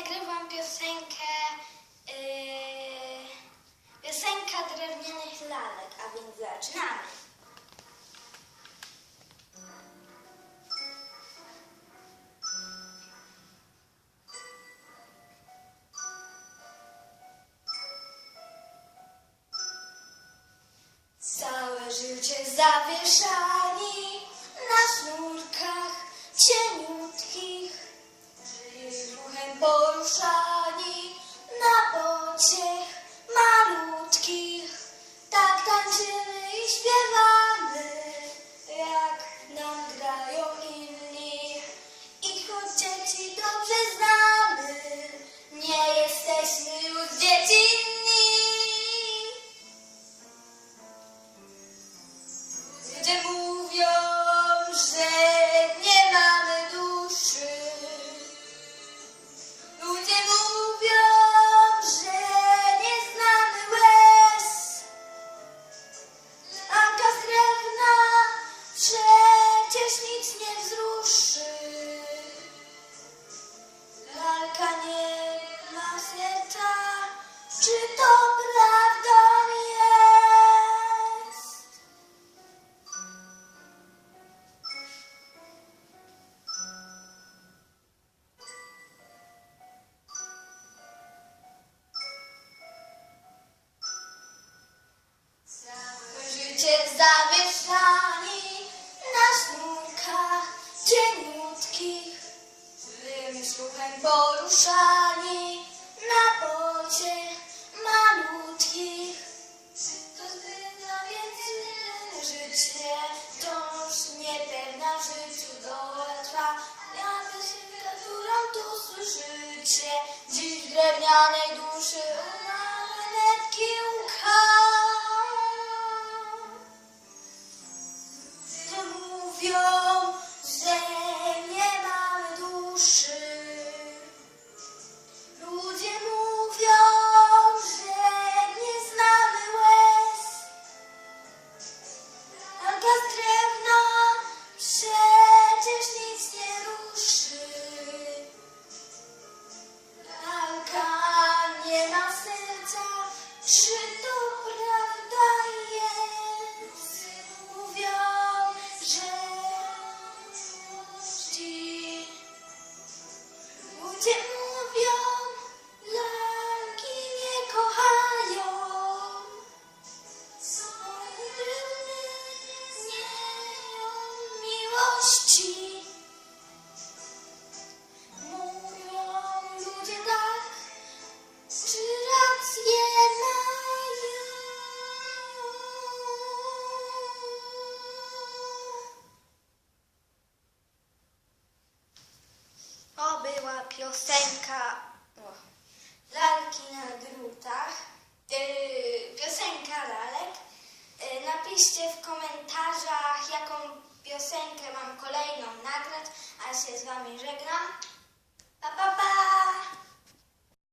nagrywam piosenkę yy, piosenka drewnianych lalek, a więc zaczynamy. Całe życie zawieszani na sznurkach cieniutkich, czy to prawda jest? Całe życie zawieszani na sznurkach cieniutkich, złym słuchem poruszani na pociech malutkich. tchau. Była piosenka o, Lalki na drutach. Yy, piosenka lalek. Yy, napiszcie w komentarzach, jaką piosenkę mam kolejną nagrać, a się z wami żegnam. Pa, pa, pa!